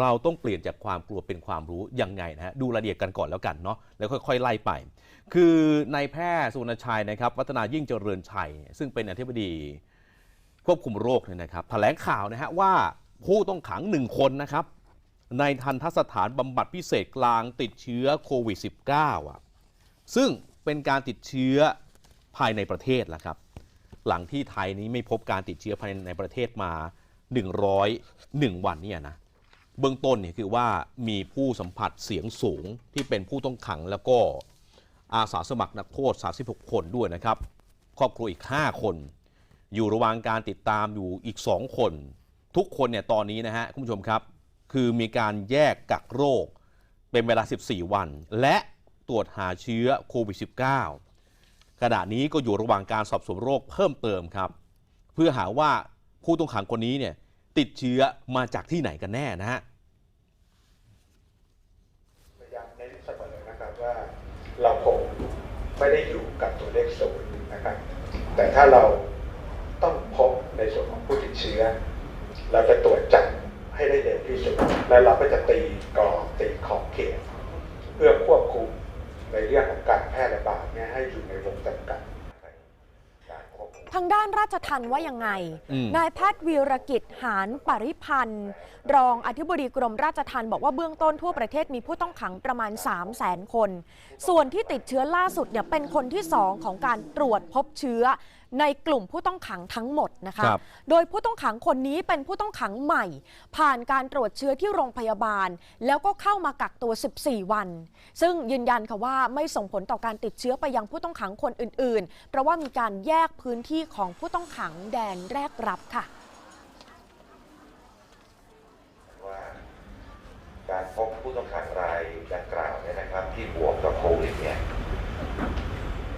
เราต้องเปลี่ยนจากความกลัวเป็นความรู้ยังไงนะฮะดูรายละเอียดกันก่อนแล้วกันเนาะแล้วค่อยๆไล่ไป คือนายแพทย์สุวรรณชัยนะครับ วัฒนายิ่งเจริญชัย ซึ่งเป็นอธิบดีควบคุมโรคเนี่ยนะครับแถลงข่าวนะฮะว่าผู้ต้องขังหนึ่งคนนะครับ ในทันทสถานบำบัดพิเศษกลางติดเชื้อโควิด -19 อะซึ่งเป็นการติดเชื้อภายในประเทศแล้วครับ หลังที่ไทยนี้ไม่พบการติดเชื้อภายในประเทศมา 101 วันเนี่ยนะ เบื้องต้นเนี่ยคือว่ามีผู้สัมผัสเสียงสูงที่เป็นผู้ต้องขังแล้วก็อาสาสมัครนักโทษ 36 คนด้วยนะครับ ครอบครัวอีก 5 คน อยู่ระหว่างการติดตามอยู่อีก 2 คน ทุกคนเนี่ยตอนนี้นะฮะคุณผู้ชมครับ คือมีการแยกกักโรคเป็นเวลา 14 วัน และตรวจหาเชื้อโควิด -19 ขณะนี้ก็อยู่ระหว่างการสอบสวนโรคเพิ่มเติมครับ เพื่อหาว่าผู้ต้องขังคนนี้เนี่ย ติดเชื้อมาจากที่ไหนกันแน่นะฮะยายามเน้นเสมอนะครับว่าเราคงไม่ได้อยู่กับตัวเลขศูนย์นะครับแต่ถ้าเราต้องพบในส่วนของผู้ติดเชื้อ เราจะตรวจจับให้ได้เร็วที่สุด แล้วเราก็จะตีกรอบตีขอบเขต เพื่อควบคุมในเรื่องของการแพร่ระบาดเนี่ยให้อยู่ในวงจำกัด ทางด้านราชทันว่ายังไงอืมนายแพทย์วีรกิจหานปริพันธ์ รองอธิบดีกรมราชทัณฑ์บอกว่าเบื้องต้นทั่วประเทศมีผู้ต้องขังประมาณ 3 0 0 0 0 0คน ส่วนที่ติดเชื้อล่าสุดเนี่ยเป็นคนที่ 2 ของการตรวจพบเชื้อ ในกลุ่มผู้ต้องขังทั้งหมดนะคะ ครับ โดยผู้ต้องขังคนนี้เป็นผู้ต้องขังใหม่ ผ่านการตรวจเชื้อที่โรงพยาบาล แล้วก็เข้ามากักตัว 14 วัน ซึ่งยืนยันค่ะว่าไม่ส่งผลต่อการติดเชื้อไปยังผู้ต้องขังคนอื่น ๆ เพราะว่ามีการแยกพื้นที่ของผู้ต้องขังแดนแรกรับค่ะ ว่าการพบผู้ต้องขังรายดังกล่าวเนี่ยนะครับ ที่บวกกับโควิดเนี่ย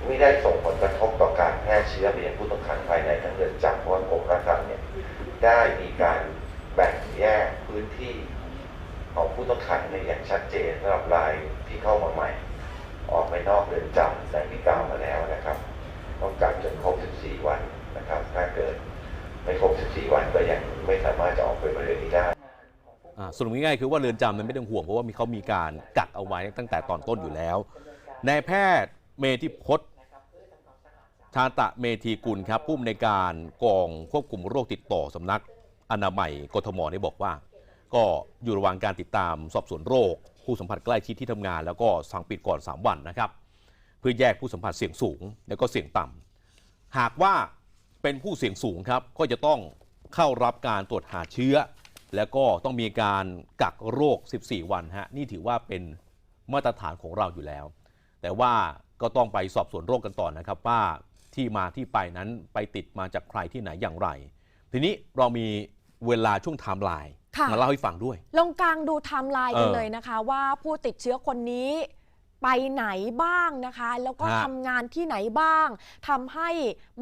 ไม่ได้ส่งผลกระทบต่อการแพร่เชื้อไปยังผู้ต้องขังภายในทั้งเรือนจำเพราะว่ากรมราชทัณฑ์เนี่ยได้มีการแบ่งแยกพื้นที่ของผู้ต้องขังในอย่างชัดเจนสำหรับรายที่เข้ามาใหม่ ออกไปนอกเรือนจำดังที่กล่าวมาแล้วนะครับต้องกักจนครบ 14 วันนะครับ ถ้าเกิดไม่ครบ 14 วันก็ยังไม่สามารถจะออกไปบริเวณนี้ได้อ่าสรุปง่ายๆคือว่าเรือนจำมันไม่ต้องห่วงเพราะว่ามีเขามีการกักเอาไว้ตั้งแต่ตอนต้นอยู่แล้วนายแพทย์เมธิพจน์ ชาตะเมธีกุลครับผู้อำนวยการกองควบคุมโรคติดต่อสำนักอนามัยกทมได้บอกว่า ก็อยู่ระหว่างการติดตามสอบสวนโรค ผู้สัมผัสใกล้ชิดที่ทำงาน แล้วก็สั่งปิดก่อน 3 วันนะครับ เพื่อแยกผู้สัมผัสเสี่ยงสูง แล้วก็เสี่ยงต่ำหากว่าเป็นผู้เสี่ยงสูงครับก็จะต้องเข้ารับการตรวจหาเชื้อ แล้วก็ต้องมีการกักโรค 14 วันฮะนี่ถือว่าเป็นมาตรฐานของเราอยู่แล้ว แต่ว่าก็ต้องไปสอบสวนโรคกันต่อนนะครับว่า ที่มาที่ไปนั้นไปติดมาจากใครที่ไหนอย่างไร ทีนี้เรามีเวลาช่วงไทม์ไลน์ค่ะ มาเล่าให้ฟังด้วย ลงกลางดูไทม์ไลน์กันเออเลยนะคะ ว่าผู้ติดเชื้อคนนี้ ไปไหนบ้างนะคะ แล้วก็ฮะ ทำงานที่ไหนบ้างทำให้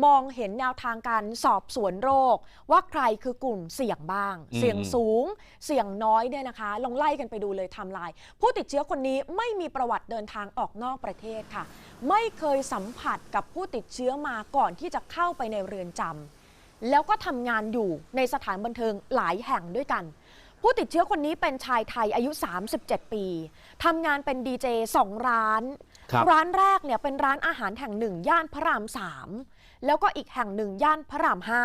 มองเห็นแนวทางการสอบสวนโรค ว่าใครคือกลุ่มเสี่ยงบ้างเสี่ยงสูง เสี่ยงน้อยเนี่ยนะคะ ลองไล่กันไปดูเลยไทม์ไลน์ผู้ติดเชื้อคนนี้ไม่มีประวัติเดินทางออกนอกประเทศค่ะ ไม่เคยสัมผัสกับผู้ติดเชื้อมาก่อนที่จะเข้าไปในเรือนจำแล้วก็ทำงานอยู่ในสถานบันเทิงหลายแห่งด้วยกัน ผู้ติดเชื้อคนนี้เป็นชายไทยอายุ 37 ปี ทำงานเป็นดีเจสองร้าน ครับร้านแรกเนี่ยเป็นร้านอาหารแห่งหนึ่งย่านพระรามสามแล้วก็อีกแห่งหนึ่งย่านพระรามห้า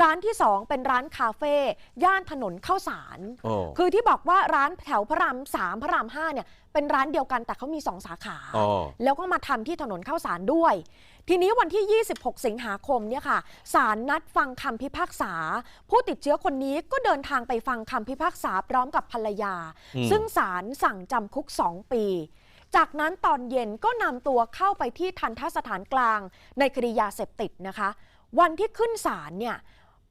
ร้านที่สองเป็นร้านคาเฟ่ย่านถนนข้าวสาร โอ้ คือที่บอกว่าร้านแถวพระรามสามพระรามห้าเนี่ยเป็นร้านเดียวกันแต่เขามีสองสาขา อ๋อ แล้วก็มาทำที่ถนนข้าวสารด้วย ทีนี้วันที่ 26 สิงหาคมเนี่ยค่ะศาลนัดฟังคำพิพากษา ผู้ติดเชื้อคนนี้ก็เดินทางไปฟังคำพิพากษาพร้อมกับภรรยาอืมซึ่งศาลสั่งจำคุก 2 ปี จากนั้นตอนเย็นก็นำตัวเข้าไปที่ทันทสถานกลางในคดียาเสพติดนะคะ วันที่ขึ้นศาลเนี่ย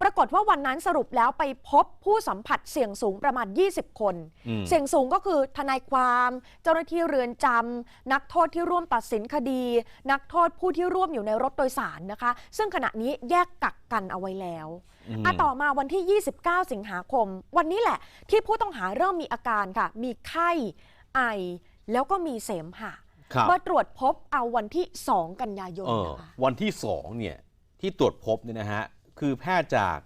ปรากฏว่าวันนั้นสรุปแล้วไปพบผู้สัมผัสเสี่ยงสูงประมาณ 20 คนอืมเสี่ยงสูงก็คือทนายความ เจ้าหน้าที่เรือนจำนักโทษที่ร่วมตัดสินคดี นักโทษผู้ที่ร่วมอยู่ในรถโดยสารนะคะ ซึ่งขณะนี้แยกกักกันเอาไว้แล้วอืมอะต่อมาวันที่ 29 สิงหาคม วันนี้แหละ ที่ผู้ต้องหาเริ่มมีอาการค่ะ มีไข้ไอ แล้วก็มีเสมหะครับมาตรวจพบเอาวันที่ 2 กันยายนเออนะคะวันที่สองเนี่ยที่ตรวจพบเนี่ยนะฮะ คือแพทย์จาก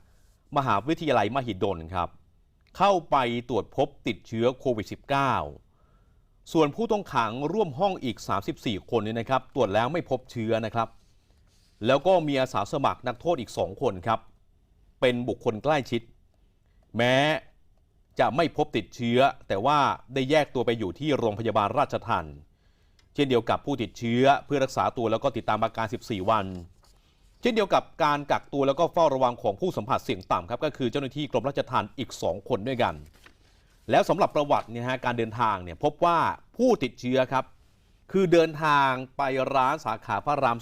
มหาวิทยาลัยมหิดลครับ เข้าไปตรวจพบติดเชื้อโควิด -19 ส่วนผู้ต้องขังร่วมห้องอีก 34 คนเนี่ยนะครับ ตรวจแล้วไม่พบเชื้อนะครับ แล้วก็มีอาสาสมัครนักโทษอีก 2 คนครับ เป็นบุคคลใกล้ชิด แม้จะไม่พบติดเชื้อ แต่ว่าได้แยกตัวไปอยู่ที่โรงพยาบาลราชทันเช่นเดียวกับผู้ติดเชื้อเพื่อรักษาตัวแล้วก็ติดตามอาการ 14 วัน เช่นเดียวกับการกักตัวแล้วก็เฝ้าระวังของผู้สัมผัสเสี่ยงต่ำครับก็คือเจ้าหน้าที่กรมราชทัณฑ์อีก 2 คนด้วยกัน แล้วสำหรับประวัติเนี่ยฮะการเดินทางเนี่ยพบว่าผู้ติดเชื้อครับ คือเดินทางไปร้านสาขาพระราม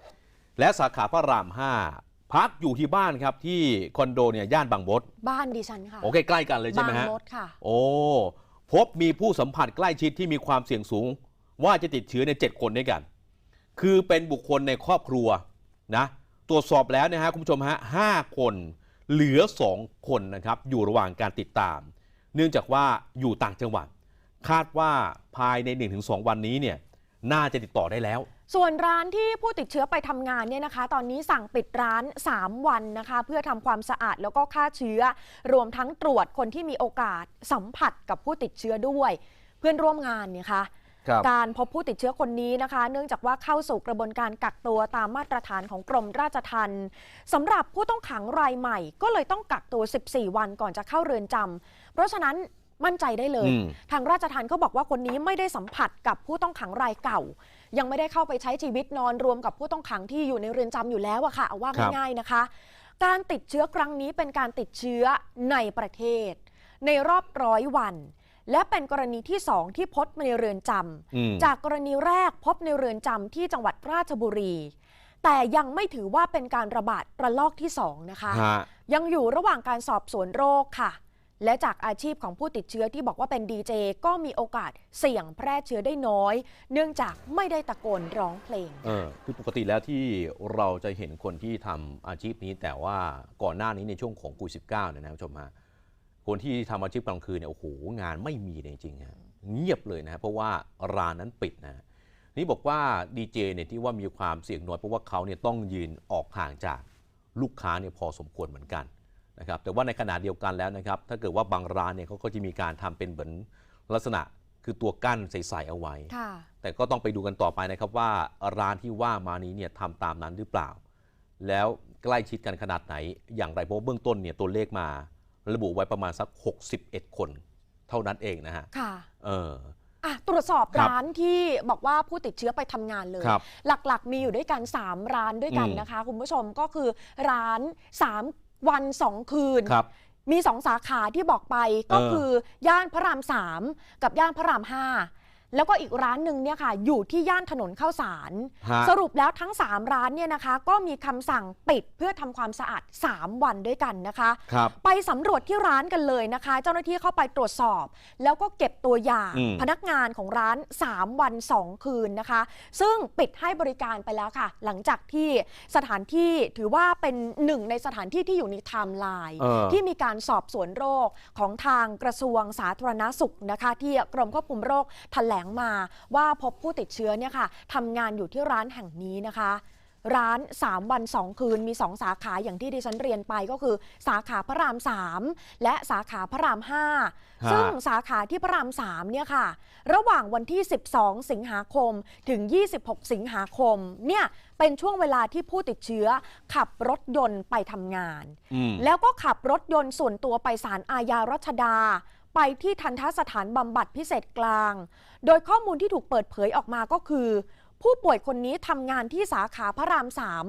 3 และสาขาพระราม 5 พักอยู่ที่บ้านครับที่คอนโดเนี่ยย่านบางมดบ้านดิฉันค่ะโอเคใกล้กันเลยใช่ไหมบางฮะมดค่ะโอ้พบมีผู้สัมผัสใกล้ชิดที่มีความเสี่ยงสูง ว่าจะติดเชื้อใน 7 คนด้วยกัน คือเป็นบุคคลในครอบครัว นะตรวจสอบแล้วนะฮะคุณผู้ชมฮะห้าคนเหลือ 2 คนนะครับอยู่ระหว่างการติดตาม เนื่องจากว่าอยู่ต่างจังหวัด คาดว่าภายใน 1-2 วันนี้เนี่ยน่าจะติดต่อได้แล้ว ส่วนร้านที่ผู้ติดเชื้อไปทำงานเนี่ยนะคะ ตอนนี้สั่งปิดร้าน 3 วันนะคะ เพื่อทำความสะอาดแล้วก็ฆ่าเชื้อ รวมทั้งตรวจคนที่มีโอกาสสัมผัสกับผู้ติดเชื้อด้วย เพื่อนร่วมงานเนี่ยค่ะ การพบผู้ติดเชื้อคนนี้นะคะ เนื่องจากว่าเข้าสู่กระบวนการกักตัวตามมาตรฐานของกรมราชทัณฑ์สำหรับผู้ต้องขังรายใหม่ ก็เลยต้องกักตัว 14 วันก่อนจะเข้าเรือนจำเพราะฉะนั้นมั่นใจได้เลยอืมทางราชทัณฑ์ก็บอกว่าคนนี้ไม่ได้สัมผัสกับผู้ต้องขังรายเก่า ยังไม่ได้เข้าไปใช้ชีวิตนอนรวมกับผู้ต้องขังที่อยู่ในเรือนจำอยู่แล้วอะค่ะเอาว่าครับง่ายๆนะคะ การติดเชื้อครั้งนี้เป็นการติดเชื้อในประเทศ ในรอบร้อยวัน และเป็นกรณีที่สองที่พบในเรือนจำอืมจากกรณีแรกพบในเรือนจำที่จังหวัดราชบุรี แต่ยังไม่ถือว่าเป็นการระบาดระลอกที่สองนะคะฮะยังอยู่ระหว่างการสอบสวนโรคค่ะ และจากอาชีพของผู้ติดเชื้อที่บอกว่าเป็นดีเจก็มีโอกาสเสี่ยงแพร่เชื้อได้น้อย เนื่องจากไม่ได้ตะโกนร้องเพลงเออคือปกติแล้วที่เราจะเห็นคนที่ทำอาชีพนี้แต่ว่าก่อนหน้านี้ในช่วงของโควิดสิเนี่ยนะคุณผู้ชมฮะ คนที่ทำอาชีพกลางคืนเนี่ยโอ้โหงานไม่มีเลยจริงๆฮะเงียบเลยนะฮะเพราะว่าร้านนั้นปิดนะฮะนี่บอกว่าดีเจเนี่ยที่ว่ามีความเสี่ยงน้อยเพราะว่าเขาเนี่ยต้องยืนออกห่างจากลูกค้าเนี่ยพอสมควรเหมือนกันนะครับแต่ว่าในขณะเดียวกันแล้วนะครับ ถ้าเกิดว่าบางร้านเนี่ยเขาก็จะมีการทำเป็นเหมือนลักษณะคือตัวกั้นใสๆเอาไว้ค่ะแต่ก็ต้องไปดูกันต่อไปนะครับว่าร้านที่ว่ามานี้เนี่ยทำตามนั้นหรือเปล่า แล้วใกล้ชิดกันขนาดไหน อย่างไรเพราะว่าเบื้องต้นเนี่ยตัวเลขมา ระบุไว้ประมาณสัก 61 คนเท่านั้นเองนะฮะค่ะเอออะตรวจสอบครับร้านที่บอกว่าผู้ติดเชื้อไปทำงานเลย ครับหลักๆ มีอยู่ด้วยกัน 3 ร้านด้วยกันอืม นะคะ คุณผู้ชมก็คือร้าน 3 วัน 2 คืน ครับ มี 2 สาขาที่บอกไปก็เออคือย่านพระราม 3 กับย่านพระราม 5 แล้วก็อีกร้านหนึ่งเนี่ยค่ะ อยู่ที่ย่านถนนข้าวสารฮะสรุปแล้วทั้ง 3 ร้านเนี่ยนะคะ ก็มีคำสั่งปิดเพื่อทำความสะอาด 3 วันด้วยกันนะคะครับไปสำรวจที่ร้านกันเลยนะคะ เจ้าหน้าที่เข้าไปตรวจสอบ แล้วก็เก็บตัวอย่างอืมพนักงานของร้าน 3 วัน 2 คืนนะคะ ซึ่งปิดให้บริการไปแล้วค่ะ หลังจากที่สถานที่ถือว่าเป็นหนึ่งในสถานที่ที่อยู่ในไทม์ไลน์เออที่มีการสอบสวนโรคของทางกระทรวงสาธารณสุขนะคะ ที่กรมควบคุมโรคแถลงมาว่าพบผู้ติดเชื้อเนี่ยค่ะทำงานอยู่ที่ร้านแห่งนี้นะคะร้าน 3 วัน 2 คืนมี 2 สาขาอย่างที่ดิฉันเรียนไปก็คือ สาขาพระราม 3 และสาขาพระราม 5 ซึ่งสาขาที่พระราม 3 เนี่ยค่ะ ระหว่างวันที่ 12 สิงหาคมถึง 26 สิงหาคมเนี่ยเป็นช่วงเวลาที่ผู้ติดเชื้อขับรถยนต์ไปทำงานอืมแล้วก็ขับรถยนต์ส่วนตัวไปศาลอาญารัชดา ไปที่ทันทสถานบำบัดพิเศษกลาง โดยข้อมูลที่ถูกเปิดเผยออกมาก็คือ ผู้ป่วยคนนี้ทำงานที่สาขาพระรามสาม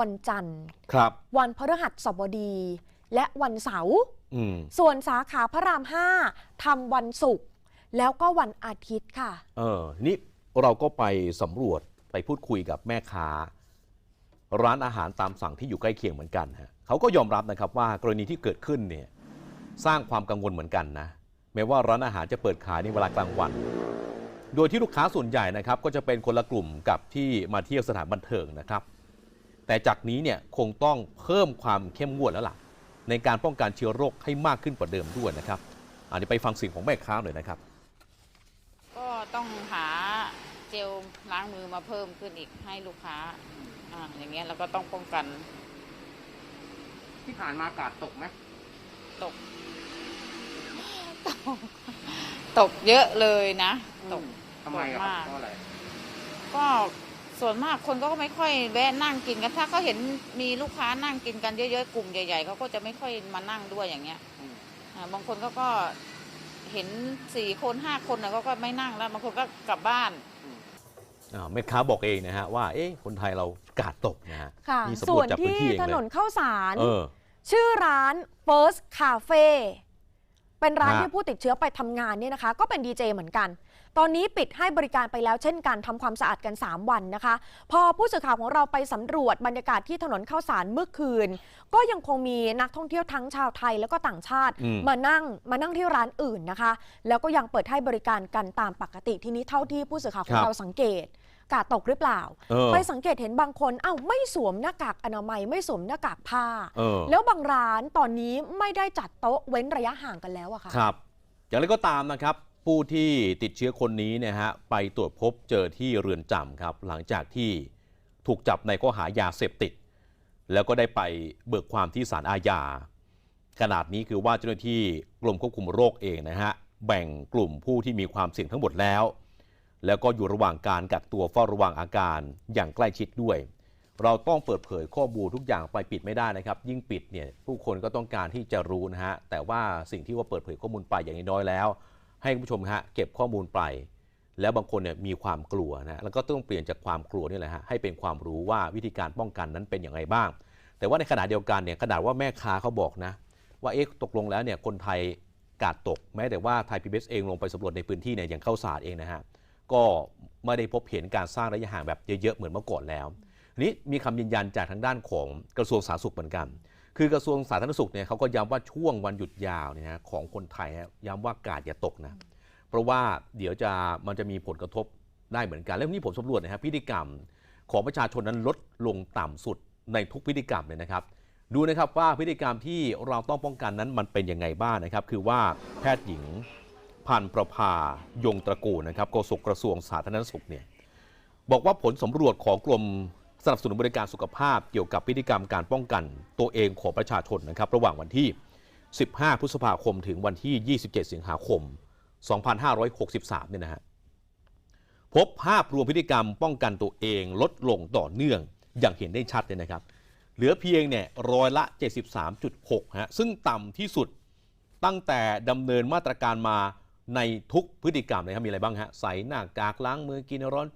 วันจันทร์ครับวันพฤหัสบดี และวันเสาร์อืมส่วนสาขาพระรามห้าทำวันศุกร์แล้วก็วันอาทิตย์ค่ะ เออ นี่เราก็ไปสำรวจไปพูดคุยกับแม่ค้า ร้านอาหารตามสั่งที่อยู่ใกล้เคียงเหมือนกันฮะเขาก็ยอมรับนะครับว่ากรณีที่เกิดขึ้นเนี่ย สร้างความกังวลเหมือนกันนะ แม้ว่าร้านอาหารจะเปิดขายในเวลากลางวัน โดยที่ลูกค้าส่วนใหญ่นะครับ ก็จะเป็นคนละกลุ่มกับที่มาเที่ยวสถานบันเทิงนะครับ แต่จากนี้เนี่ยคงต้องเพิ่มความเข้มงวดแล้วล่ะ ในการป้องกันเชื้อโรคให้มากขึ้นกว่าเดิมด้วยนะครับอันนี้ไปฟังเสียงของแม่ค้าหน่อยนะครับ ก็ต้องหาเจลล้างมือมาเพิ่มขึ้นอีกให้ลูกค้าอ่าอย่างเงี้ยแล้วก็ต้องป้องกันที่ผ่านมากาดตกไหมตก ตก ตกเยอะเลยนะ ตกทำไมอะครับมากเพราะอะไร ก็ส่วนมากคนก็ไม่ค่อยแวะนั่งกินกันถ้าเขาเห็นมีลูกค้านั่งกินกันเยอะๆกลุ่มใหญ่ๆเขาก็จะไม่ค่อยมานั่งด้วยอย่างเงี้ยอืม อ่าบางคนเขาก็เห็นสี่คนห้าคนนะเขาก็ไม่นั่งแล้วบางคนก็กลับบ้าน อ่าแม่ค้าบอกเองนะฮะว่าเอ๊ะคนไทยเรากาดตกนะฮะค่ะ นี่สำรส่ววจนจากพื้นที่ที่เองถเลนนยข้าวสาร เออ ชื่อร้าน First Cafe เป็นร้านฮะที่ผู้ติดเชื้อไปทำงานเนี่ยนะคะ ก็เป็นดีเจเหมือนกัน ตอนนี้ปิดให้บริการไปแล้วเช่นกันทำความสะอาดกัน 3 วันนะคะ พอผู้สื่อข่าวของเราไปสำรวจบรรยากาศที่ถนนข้าวสารเมื่อคืน ก็ยังคงมีนักท่องเที่ยวทั้งชาวไทยแล้วก็ต่างชาติอืมมานั่งมานั่งที่ร้านอื่นนะคะ แล้วก็ยังเปิดให้บริการกันตามปกติทีนี้เท่าที่ผู้สื่อข่าวของเราสังเกต กาดตกหรือเปล่าเออไปสังเกตเห็นบางคนอ้าวไม่สวมหน้ากากอนามัย ไม่สวมหน้ากากผ้าเออแล้วบางร้านตอนนี้ไม่ได้จัดโต๊ะเว้นระยะห่างกันแล้วอะค่ะครับ อย่างไรก็ตามนะครับ ผู้ที่ติดเชื้อคนนี้เนี่ยฮะไปตรวจพบเจอที่เรือนจำครับ หลังจากที่ถูกจับในข้อหายาเสพติด แล้วก็ได้ไปเบิกความที่ศาลอาญาขนาดนี้คือว่าเจ้าหน้าที่กรมควบคุมโรคเองนะฮะแบ่งกลุ่มผู้ที่มีความเสี่ยงทั้งหมดแล้ว แล้วก็อยู่ระหว่างการกักตัวเฝ้าระวังอาการอย่างใกล้ชิดด้วย เราต้องเปิดเผยข้อมูลทุกอย่างไปปิดไม่ได้นะครับ ยิ่งปิดเนี่ยผู้คนก็ต้องการที่จะรู้นะฮะแต่ว่าสิ่งที่ว่าเปิดเผยข้อมูลไปอย่างน้อยแล้ว ให้คุณผู้ชมฮะเก็บข้อมูลไป แล้วบางคนเนี่ยมีความกลัวนะแล้วก็ต้องเปลี่ยนจากความกลัวนี่แหละฮะให้เป็นความรู้ว่าวิธีการป้องกันนั้นเป็นอย่างไรบ้าง แต่ว่าในขณะเดียวกันเนี่ยขนาดว่าแม่ค้าเขาบอกนะ ว่าเอ๊ะตกลงแล้วเนี่ยคนไทยกาดตก แม้แต่ว่าไทยพีบีเองลงไปสำรวจในพื้นที่เนี่ยอย่างเข้าสารเองนะฮะ ก็ไม่ได้พบเห็นการสร้างระยะห่างแบบเยอะๆเหมือนเมื่อก่อนแล้วนี้มีคำยืนยันจากทางด้านของกระทรวงสาธารณสุขเหมือนกัน คือกระทรวงสาธารณสุขเนี่ยเขาก็ย้ำว่าช่วงวันหยุดยาวเนี่ยนะของคนไทยย้ำว่ากาดอย่าตกนะ เพราะว่าเดี๋ยวจะมันจะมีผลกระทบได้เหมือนกัน แล้วนี่ผมสำรวจนะครับพฤติกรรมของประชาชนนั้นลดลงต่ำสุดในทุกพฤติกรรมเลยนะครับ ดูนะครับว่าพฤติกรรมที่เราต้องป้องกันนั้นมันเป็นยังไงบ้างนะครับ คือว่าแพทย์หญิง พันประภายงตระกูลนะครับโฆษกกระทรวงสาธารณสุขเนี่ยบอกว่าผลสำรวจของกรมสนับสนุนบริการสุขภาพเกี่ยวกับพฤติกรรมการป้องกันตัวเองของประชาชนนะครับ ระหว่างวันที่ 15 พฤษภาคมถึงวันที่ 27 สิงหาคม 2563 เนี่ยนะฮะพบภาพรวมพฤติกรรมป้องกันตัวเองลดลงต่อเนื่องอย่างเห็นได้ชัดเลยนะครับ เหลือเพียงเนี่ยร้อยละ 73.6 ฮะ ซึ่งต่ำที่สุดตั้งแต่ดำเนินมาตรการมา ในทุกพฤติกรรมเลยครับมีอะไรบ้างฮะใส่หน้ากากล้างมือกินร้อน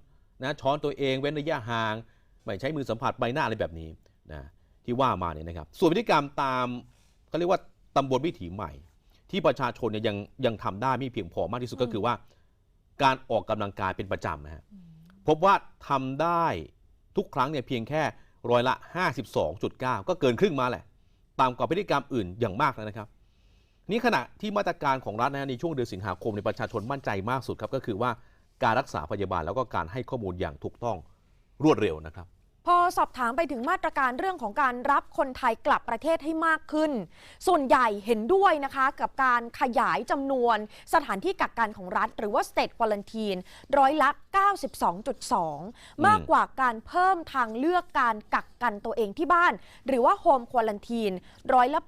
นะช้อนตัวเองเว้นระยะห่างไม่ใช้มือสัมผัสใบหน้าอะไรแบบนี้นะที่ว่ามาเนี่ยนะครับ ส่วนพฤติกรรมตามเขาเรียกว่าตำบลวิถีใหม่ ที่ประชาชนเนี่ยยังยังทำได้ไม่เพียงพอมากที่สุดก็คือว่า การออกกำลังกายเป็นประจำนะฮะพบว่าทำได้ทุกครั้งเนี่ยเพียงแค่ร้อยละ 52.9 ก็เกินครึ่งมาแหละ ตามกว่าพฤติกรรมอื่นอย่างมากแล้วนะครับ นี่ขณะที่มาตรการของรัฐนะในช่วงเดือนสิงหาคมในประชาชนมั่นใจมากสุดครับก็คือว่าการรักษาพยาบาลแล้วก็การให้ข้อมูลอย่างถูกต้องรวดเร็วนะครับ พอสอบถามไปถึงมาตรการเรื่องของการรับคนไทยกลับประเทศให้มากขึ้น ส่วนใหญ่เห็นด้วยนะคะ กับการขยายจำนวนสถานที่กักกันของรัฐ หรือว่า state quarantine ร้อยละ 92.2 มากกว่าการเพิ่มทางเลือกการกักกันตัวเองที่บ้าน หรือว่า home quarantine ร้อยละ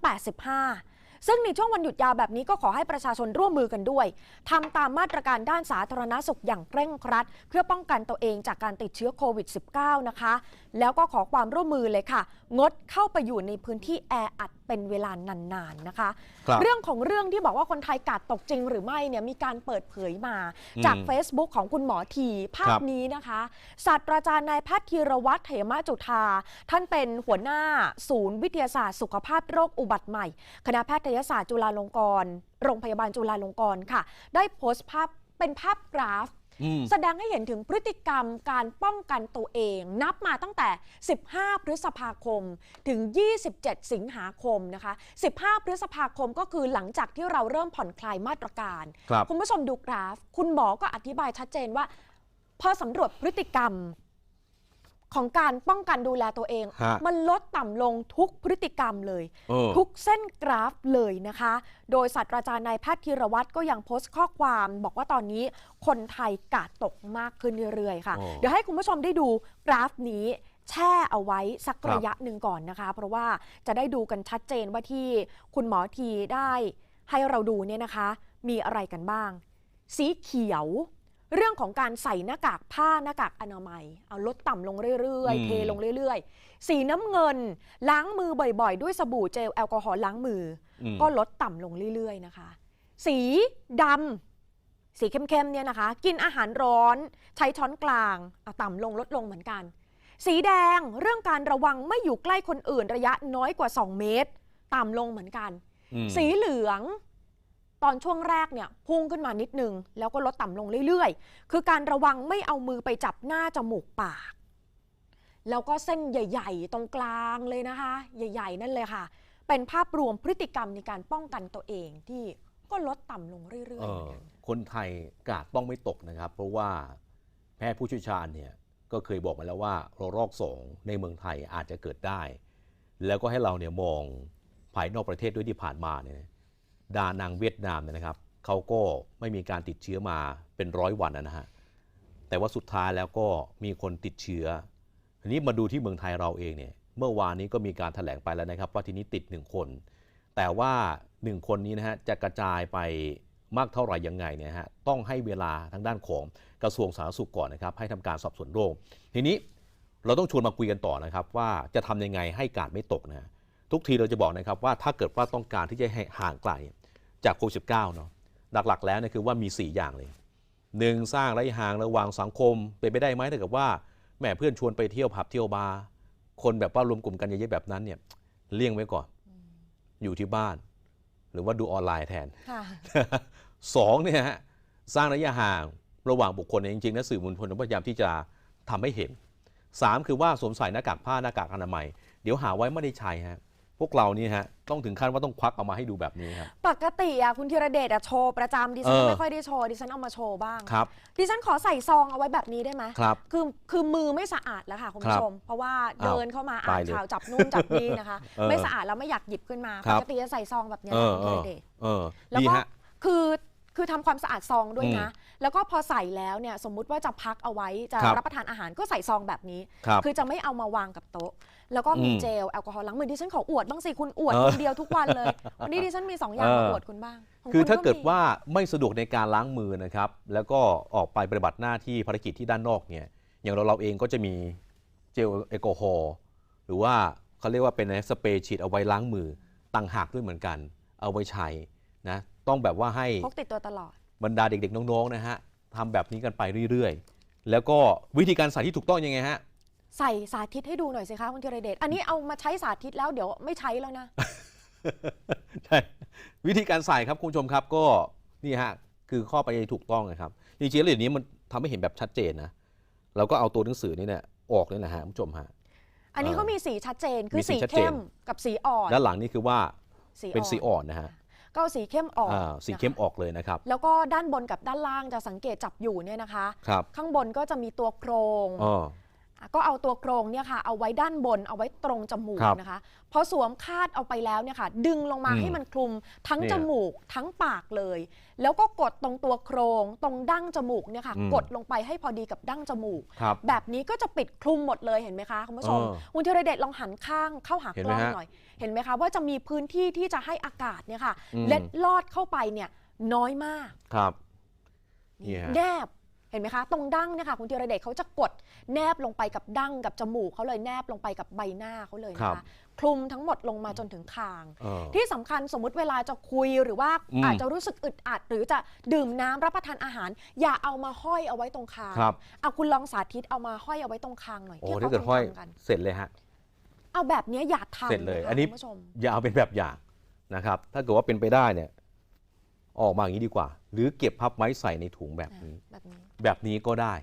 85 ซึ่งในช่วงวันหยุดยาวแบบนี้ก็ขอให้ประชาชนร่วมมือกันด้วยทำตามมาตรการด้านสาธารณสุขอย่างเคร่งครัด เพื่อป้องกันตัวเองจากการติดเชื้อโควิด -19 นะคะ แล้วก็ขอความร่วมมือเลยค่ะ งดเข้าไปอยู่ในพื้นที่แออัดเป็นเวลานานๆนะคะครับเรื่องของเรื่องที่บอกว่าคนไทยกาดตกจริงหรือไม่เนี่ยมีการเปิดเผยมาอืมจาก Facebook ของคุณหมอทีภาคพรับนี้นะคะศาสตราจารย์นายแพทย์ธีรวัตรเหมจุธาท่านเป็นหัวหน้าศูนย์วิทยาศาสตร์ สุขภาพโรคอุบัติใหม่ คณะแพทยศาสตร์จุฬาลงกรณ์โรงพยาบาลจุฬาลงกรณ์ค่ะ ได้โพสต์ภาพเป็นภาพกราฟอืม แสดงให้เห็นถึงพฤติกรรมการป้องกันตัวเอง นับมาตั้งแต่ 15 พฤษภาคม ถึง 27 สิงหาคมนะคะ 15 พฤษภาคมก็คือหลังจากที่เราเริ่มผ่อนคลายมาตรการครับคุณผู้ชมดูกราฟ คุณหมอก็อธิบายชัดเจนว่า พอสำรวจพฤติกรรม ของการป้องกันดูแลตัวเอง ฮะมันลดต่ำลงทุกพฤติกรรมเลย เออ ทุกเส้นกราฟเลยนะคะ โดยศาสตราจารย์นายแพทย์ธีรวัตรก็ยังโพสต์ข้อความ บอกว่าตอนนี้คนไทยกาดตกมากขึ้นเรื่อยๆค่ะโอ้เดี๋ยวให้คุณผู้ชมได้ดูกราฟนี้ แช่เอาไว้สักครับ ระยะหนึ่งก่อนนะคะ เพราะว่าจะได้ดูกันชัดเจนว่าที่คุณหมอทีได้ให้เราดูเนี่ยนะคะ มีอะไรกันบ้าง สีเขียว เรื่องของการใส่หน้ากากผ้าหน้ากากอนามัย เอาลดต่ำลงเรื่อยอืม ๆ เทลงเรื่อยๆ สีน้ำเงิน ล้างมือบ่อยๆ ด้วยสบู่เจลแอลกอฮอล์ล้างมืออืมก็ลดต่ำลงเรื่อยๆนะคะ สีดำสีเข้มๆเนี่ยนะคะ กินอาหารร้อนใช้ช้อนกลางอะต่ำลงลดลงเหมือนกัน สีแดงเรื่องการระวังไม่อยู่ใกล้คนอื่นระยะน้อยกว่า 2 เมตร ต่ำลงเหมือนกันอืมสีเหลือง ตอนช่วงแรกเนี่ยพุ่งขึ้นมานิดนึง แล้วก็ลดต่ำลงเรื่อยๆ คือการระวังไม่เอามือไปจับหน้าจมูกปาก แล้วก็เส้นใหญ่ๆ ตรงกลางเลยนะคะ ใหญ่ๆ นั่นเลยค่ะ เป็นภาพรวมพฤติกรรมในการป้องกันตัวเองที่ก็ลดต่ำลงเรื่อยๆเอเหมืออนกันคนไทยกาดต้องไม่ตกนะครับ เพราะว่าแพทย์ผู้เชี่ยวชาญเนี่ยก็เคยบอกมาแล้วว่าระลอกสองในเมืองไทยอาจจะเกิดได้ แล้วก็ให้เราเนี่ยมองภายนอกประเทศด้วยที่ผ่านมาเนี่ย ดานางเวียดนามเนี่ยนะครับเขาก็ไม่มีการติดเชื้อมาเป็นร้อยวันนะฮะแต่ว่าสุดท้ายแล้วก็มีคนติดเชื้อทีนี้มาดูที่เมืองไทยเราเองเนี่ยเมื่อวานนี้ก็มีการถแถลงไปแล้วนะครับ ว่าทีนี้ติดหนึ่งคน แต่ว่าหนึ่งคนนี้นะฮะจะกระจายไปมากเท่าไหร่ยังไงเนี่ยฮะต้องให้เวลาทางด้านของกระทรวงสาธารณสุขก่อนนะครับ ให้ทำการสอบสวนโรคทีนี้เราต้องชวนมาคุยกันต่อนะครับ ว่าจะทำยังไงให้การไม่ตกนะทุกทีเราจะบอกนะครับว่าถ้าเกิดว่าต้องการที่จะให้ห่างไกล จากโควิดสิเนาะหลักๆ แล้วเนี่ยคือว่ามี 4 อย่างเลยหนึ่งสร้างระยะห่างระหว่างสังคมเป็นไปได้ไหมถ้าเกิดว่าแหมเพื่อนชวนไปเที่ยวผับเที่ยวบาร์คนแบบว่ารวมกลุ่มกันเยอะๆแบบนั้นเนี่ยเลี่ยงไว้ก่อน อยู่ที่บ้าน หรือว่าดูออนไลน์แทนค่ะสองเนี่ยฮะสร้างระยะห่างระหว่างบุคคลเนี่ยจริงๆนะสื่อมวลชนพยายามที่จะทำให้เห็นสามคือว่าสวมใส่หน้ากากผ้าหน้ากากอนามัย เดี๋ยวหาไว้ไม่ได้ใช้ฮะ พวกเรานี่ฮะต้องถึงขั้นว่าต้องควักเอามาให้ดูแบบนี้ครับ ปกติอะคุณธีรเดชอะโชว์ประจำดิฉันเออ ไม่ค่อยได้โชว์ดิฉันเอามาโชว์บ้าง ครับ ดิฉันขอใส่ซองเอาไว้แบบนี้ได้ไหมครับ คือคือมือไม่สะอาดแล้วค่ะคุณครัผู้บชม เพราะว่าอ้าวเดินเข้ามาอ่าตายนเลยข่าวจับนู่นจับนี่นะคะ เออไม่สะอาดแล้วไม่อยากหยิบขึ้นมาครัปบ กติจะใส่ซองแบบเนี้ยเออคุณเอธีอรเดช เออแล้วดีก็ฮะ คือคือทำความสะอาดซองด้วยอืมนะ แล้วก็พอใส่แล้วเนี่ยสมมุติว่าจะพักเอาไว้จะครับรับประทานอาหารก็ใส่ซองแบบนี้ ครับ คือจะไม่เอามาวางกับโต๊ะ แล้วก็มีอืมเจลแอลกอฮอล์ล้างมือดิฉันขออวดบ้างสิคุณอวดเออคนเดียวทุกวันเลยวันนี้ดิฉันมีสองอย่างเออมาอวดคุณบ้างขงคือณถ้าเกิดมีว่าไม่สะดวกในการล้างมือนะครับ แล้วก็ออกไปปฏิบัติหน้าที่ภารกิจที่ด้านนอกเนี่ยอย่างเราเราเองก็จะมีเจลแอลกอฮอล์หรือว่าเขาเรียกว่าเป็นสเปรย์ฉีดเอาไว้ล้างมือต่างหากด้วยเหมือนกัน เอาไว้ใช้นะต้องแบบว่าให้พกติดตัวตลอดบรรดาเด็กๆน้องๆนะฮะทำแบบนี้กันไปเรื่อยๆ แล้วก็วิธีการใส่ที่ถูกต้องยังไงฮะ ใส่สาธิตให้ดูหน่อยสิคะคุณธีรเดชอันนี้เอามาใช้สาธิตแล้วเดี๋ยวไม่ใช้แล้วนะ ใช่วิธีการใส่ครับคุณผู้ชมครับก็นี่ฮะคือข้อไปถูกต้องนะครับจริงๆแล้วเดี๋ยวนี้มันทำให้เห็นแบบชัดเจนนะเราก็เอาตัวหนังสือนี่เนี่ยออกเลยนะฮะคุณผู้ชมฮะ อันนี้เออเขามีสีชัดเจนคือมีสีสีชัดเจน เข้มกับสีอ่อนด้านหลังนี่คือว่าสีเป็นสีอ่อนนะฮะก็เอาสีเข้มอ่อนอ่าสีเข้มนะคะออกเลยนะครับแล้วก็ด้านบนกับด้านล่างจะสังเกตจับอยู่เนี่ยนะคะ ครับข้างบนก็จะมีตัวโครง อ๋ออะ ก็เอาตัวโครงเนี่ยค่ะเอาไว้ด้านบนเอาไว้ตรงจมูกครับนะคะพอสวมคาดเอาไปแล้วเนี่ยค่ะ ดึงลงมาอืมให้มันคลุมทั้งเนี่ย จมูกทั้งปากเลย แล้วก็กดตรงตัวโครงตรงดั้งจมูกเนี่ยค่ะ อืม กดลงไปให้พอดีกับดั้งจมูก ครับ แบบนี้ก็จะปิดคลุมหมดเลยเห็นไหมคะคุณผู้ชมเออคุณธีรเดชลองหันข้างเข้าหาเห็นกไหมล้องฮะหน่อย เห็นไหมคะว่าจะมีพื้นที่ที่จะให้อากาศเนี่ยค่ะอืม เล็ดลอดเข้าไปเนี่ยน้อยมาก ครับ นี่ฮะ แนบ เห็นไหมคะ ตรงดั้งเนี่ยค่ะคุณธีรเดชเขาจะกดแนบลงไปกับดั้งกับจมูกเขาเลยแนบลงไปกับใบหน้าเขาเลยครันะบคะคลุมทั้งหมดลงมาจนถึงคาง เออ ที่สำคัญสมมุติเวลาจะคุยหรือว่าอืมอาจจะรู้สึกอึดอัด หรือจะดื่มน้ำรับประทานอาหาร อย่าเอามาห้อยเอาไว้ตรงคางครับ เอาคุณลองสาธิตเอามาห้อยเอาไว้ตรงคางหน่อยโอ้ที่ถ้าเขาเกิดห้อยทำกัน เสร็จเลยฮะ เอาแบบเนี้ยอย่าทำเสร็จเลยะคะอันนี้ คุณผู้ชมอย่าเอาเป็นแบบอย่างนะครับ ถ้าเกิดว่าเป็นไปได้เนี่ย ออกมาอย่างนี้ดีกว่า หรือเก็บพับไว้ใส่ในถุงแบบนี้ แบบนี้ แบบนี้ก็ได้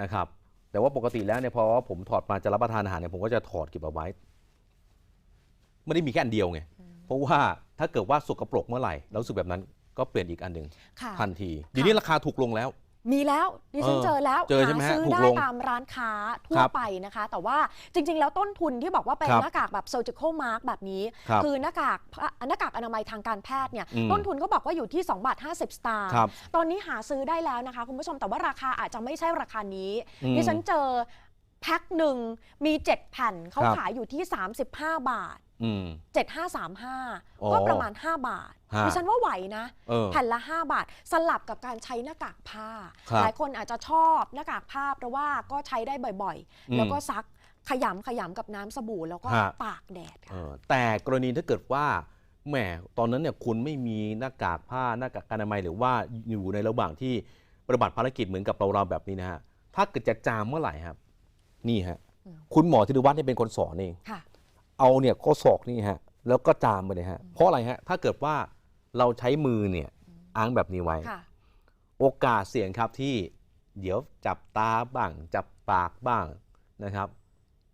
นะครับ แต่ว่าปกติแล้วเนี่ยพอผมถอดมาจะรับประทานอาหารเนี่ยผมก็จะถอดเก็บเอาไว้ ไม่ได้มีแค่อันเดียวไง เพราะว่าถ้าเกิดว่าสกปรกเมื่อไหร่แล้วรู้สึกแบบนั้นก็เปลี่ยนอีกอันหนึ่งค่ะ ทันทีเดียวนี้ราคาถูกลงแล้ว มีแล้วดิฉันเออเจอแล้วเจอใช่ไหมหาฮะซื้อถูกได้ลงตามร้านค้าทั่วครับไปนะคะ แต่ว่าจริง ๆ แล้วต้นทุนที่บอกว่าเป็นครับหน้ากากแบบ surgical mask แบบนี้ ครับคือหน้ากากหน้ากากอนามัยทางการแพทย์เนี่ยอืมต้นทุนเขาบอกว่าอยู่ที่2บาท50 สตางค์ครับตอนนี้หาซื้อได้แล้วนะคะ คุณผู้ชมแต่ว่าราคาอาจจะไม่ใช่ราคานี้อืมดิฉันเจอแพ็คหนึ่งมี 7 แผ่นเขาครับ ขายอยู่ที่ 35 บาทอืม 7535อ๋อก็ประมาณ 5 บาท ฮะดิฉันว่าไหวนะ เออแผ่นละ 5 บาท สลับกับการใช้หน้ากากผ้า ครับหลายคนอาจจะชอบหน้ากากผ้าเพราะว่าก็ใช้ได้บ่อยอืมๆแล้วก็ซักขยำขยำกับน้ำสบู่แล้วก็ฮะ ตากแดดเอค่ะ อแต่กรณีถ้าเกิดว่าแหมตอนนั้นเนี่ยคุณไม่มีหน้ากากผ้าหน้ากากอนามัยหรือว่าอยู่ในระหว่างที่ปฏิบัติภารกิจเหมือนกับเราเราๆแบบนี้นะฮะถ้าเกิดจะจามเมื่อไหร่ครับ นี่ฮะ อืม คุณหมอธิรวัฒน์เนี่ยเป็นคนสอนเอง ค่ะ เอาเนี่ยข้อศอกนี่ฮะแล้วก็จามไปเลยฮะเพราะอะไรฮะถ้าเกิดว่าเราใช้มือเนี่ยอ้างแบบนี้ไว้ ค่ะ โอกาสเสี่ยงครับที่เดี๋ยวจับตาบ้าง จับปากบ้างนะครับ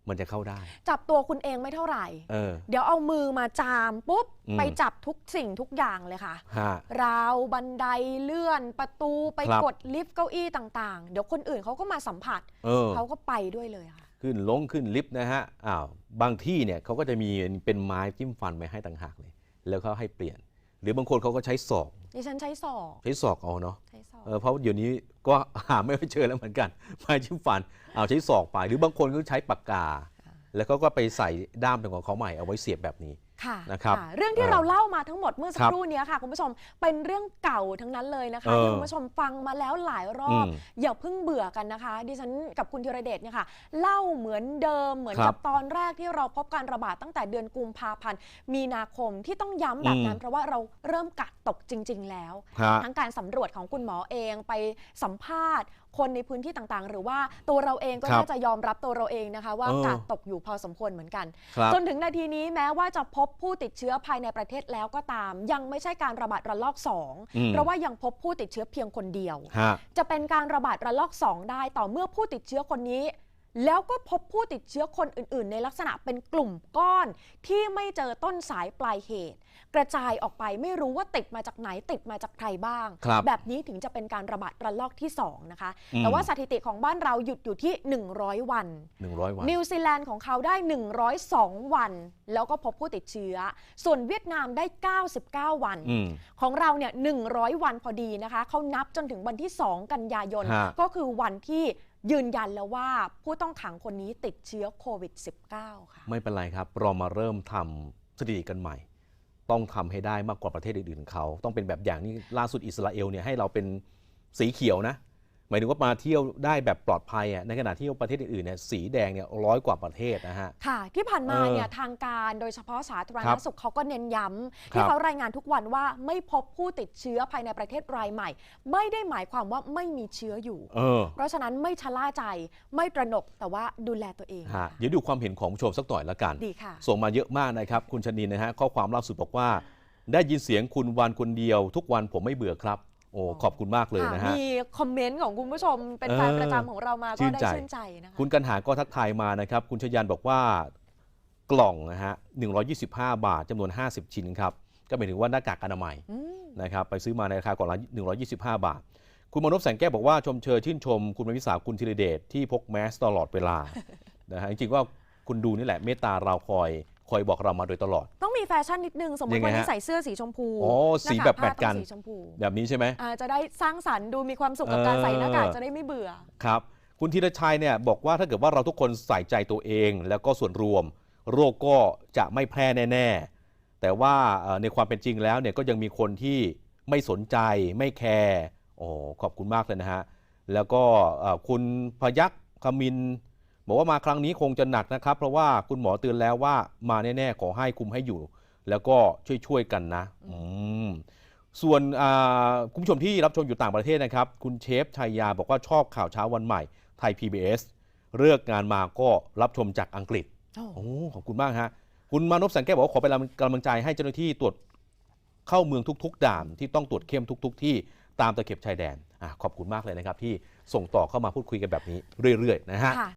มันจะเข้าได้ จับตัวคุณเองไม่เท่าไหร่ เออ เดี๋ยวเอามือมาจามปุ๊บ อืม ไปจับทุกสิ่งทุกอย่างเลยค่ะ ฮะ ราวบันไดเลื่อนประตูไปครับ กดลิฟต์เก้าอี้ต่างๆ เดี๋ยวคนอื่นเขาก็มาสัมผัส เออ เขาก็ไปด้วยเลยค่ะ ขึ้นลงขึ้นลิฟต์นะฮะอ้าวบางที่เนี่ยเขาก็จะมีเป็นไม้จิ้มฟันไว้ให้ต่างหากเลย แล้วเขาให้เปลี่ยน หรือบางคนเขาก็ใช้ศอกดิฉันใช้ศอกใช้ศอกเอาเนาะใช้ศอกเออเพราะเดี๋ยวนี้ก็หาไม่ค่อยเจอแล้วเหมือนกันไม้จิ้มฟันเอาใช้ศอกไป หรือบางคนก็ใช้ปากกา แล้วเขาก็ไปใส่ด้ามเป็นของเขาใหม่เอาไว้เสียบแบบนี้ ค่ะนะครับค่ะเรื่องที่เออเราเล่ามาทั้งหมดเมื่อสักครับครู่เนี้ยค่ะ คุณผู้ชมเป็นเรื่องเก่าทั้งนั้นเลยนะคะเออที่คุณผู้ชมฟังมาแล้วหลายรอบอืมอย่าเพิ่งเบื่อกันนะคะ ดิฉันกับคุณธีรเดชเนี่ยค่ะ เล่าเหมือนเดิมเหมือนครักับบตอนแรกที่เราพบการระบาดตั้งแต่เดือนกุมภาพันธ์ มีนาคมที่ต้องย้ำแบบนั้นอืมเพราะว่าเราเริ่มกัดตกจริง ๆ แล้วฮะทั้งการสำรวจของคุณหมอเองไปสัมภาษณ์ คนในพื้นที่ต่างๆ หรือว่าตัวเราเองก็ครับน่าจะยอมรับตัวเราเองนะคะ ว่าเออ กาดตกอยู่พอสมควรเหมือนกัน ครับจนถึงนาทีนี้แม้ว่าจะพบผู้ติดเชื้อภายในประเทศแล้วก็ตาม ยังไม่ใช่การระบาดระลอก อืม2เพราะว่ายังพบผู้ติดเชื้อเพียงคนเดียว ฮะ จะเป็นการระบาดระลอก 2 ได้ต่อเมื่อผู้ติดเชื้อคนนี้ แล้วก็พบผู้ติดเชื้อคนอื่นๆ ในลักษณะเป็นกลุ่มก้อนที่ไม่เจอต้นสายปลายเหตุ กระจายออกไปไม่รู้ว่าติดมาจากไหนติดมาจากใครบ้างครับแบบนี้ถึงจะเป็นการระบาดระลอกที่ 2 นะคะอืมแต่ว่าสถิติของบ้านเราหยุดอยู่ที่ 100 วันหนึ่งร้อยวัน นิวซีแลนด์ของเขาได้ 102 วัน แล้วก็พบผู้ติดเชื้อ ส่วนเวียดนามได้ 99 วันอืมของเราเนี่ย100 วันพอดีนะคะเขานับจนถึงวันที่ 2 กันยายนฮะก็คือวันที่ ยืนยันแล้วว่าผู้ต้องขังคนนี้ติดเชื้อโควิด -19 ค่ะ ไม่เป็นไรครับ เรามาเริ่มทำสถิติกันใหม่ ต้องทำให้ได้มากกว่าประเทศอื่นๆเขา ต้องเป็นแบบอย่างนี้ล่าสุดอิสราเอลเนี่ยให้เราเป็นสีเขียวนะ หมายถึงว่ามาเที่ยวได้แบบปลอดภัยอะในขณะที่ประเทศอื่นๆเนี่ยสีแดงเนี่ยร้อยกว่าประเทศนะฮะ ค่ะ ที่ผ่านมาเออเนี่ยทางการโดยเฉพาะสาธารครัณบสุขเขาก็เน้นย้ำครับที่เขารายงานทุกวันว่าไม่พบผู้ติดเชื้อภายในประเทศรายใหม่ ไม่ได้หมายความว่าไม่มีเชื้ออยู่ เออเพราะฉะนั้นไม่ชะล่าใจไม่ตระหนกแต่ว่าดูแลตัวเองฮะค่ะเดี๋ยวดูความเห็นของผู้ชมสักหน่อยละกัน ดีค่ะ ส่งมาเยอะมากนะครับ คุณชนินนะฮะข้อความล่าสุดบอกว่า ได้ยินเสียงคุณวันคนเดียว ทุกวันผมไม่เบื่อครับ โอ้ขอบคุณมากเลยนะฮะ มีคอมเมนต์ของคุณผู้ชมเป็นแฟนเออประจำของเรามาชื่ก็นได้ใจชื่นใจนะคะคุณกันหาก็ทักทายมานะครับ คุณชยันบอกว่ากล่องนะฮะ125 บาทจำนวน 50 ชิ้นครับ ก็หมายถึงว่าหน้ากากอนามัยอืมนะครับไปซื้อมาในราคากล่องละ125 บาท คุณมนพแสงแก้วบอกว่าชมเชยชื่นชม คุณมวิสาคุณธีรเดชที่พกแมสตลอดเวลานะฮะจริงๆว่าคุณดูนี่แหละเมตตาเราคอย คอยบอกเรามาโดยตลอด ต้องมีแฟชั่นนิดนึง สมมยัติงไงวันนี้ฮะใส่เสื้อสีชมพูอ๋อสีหาากแบบผ้าแมทกันต้องสีชมพูแบบนี้ใช่ไหมอ่าจะได้สร้างสรรค์ดูมีความสุขกับการเออใส่หน้ากากจะได้ไม่เบื่อครับคุณธีรชัยเนี่ยบอกว่าถ้าเกิดว่าเราทุกคนใส่ใจตัวเอง แล้วก็ส่วนรวม โรคก็จะไม่แพร่แน่ ๆ แต่ว่าเอ่อในความเป็นจริงแล้วเนี่ยก็ยังมีคนที่ไม่สนใจไม่แคร์โอ้ขอบคุณมากเลยนะฮะแล้วก็เอ่อคุณพยักคมิน บอกว่ามาครั้งนี้คงจะหนักนะครับ เพราะว่าคุณหมอเตือนแล้วว่ามาแน่ๆขอให้คุมให้อยู่ แล้วก็ช่วยๆกันนะอืมส่วนอ่าคุณผู้ชมที่รับชมอยู่ต่างประเทศนะครับ คุณเชฟชัยยาบอกว่าชอบข่าวเช้าวันใหม่ไทย PBS เลิกงานมาก็รับชมจากอังกฤษโอ้ขอบคุณมากฮะคุณมานพสังแก้วบอกว่าขอเป็นกำลังใจให้เจ้าหน้าที่ตรวจเข้าเมืองทุก ๆ ด่านที่ต้องตรวจเข้มทุก ๆ ที่ตามตะเข็บชายแดนอาขอบคุณมากเลยนะครับ ที่ส่งต่อเข้ามาพูดคุยกันแบบนี้เรื่อยๆนะฮะค่ะ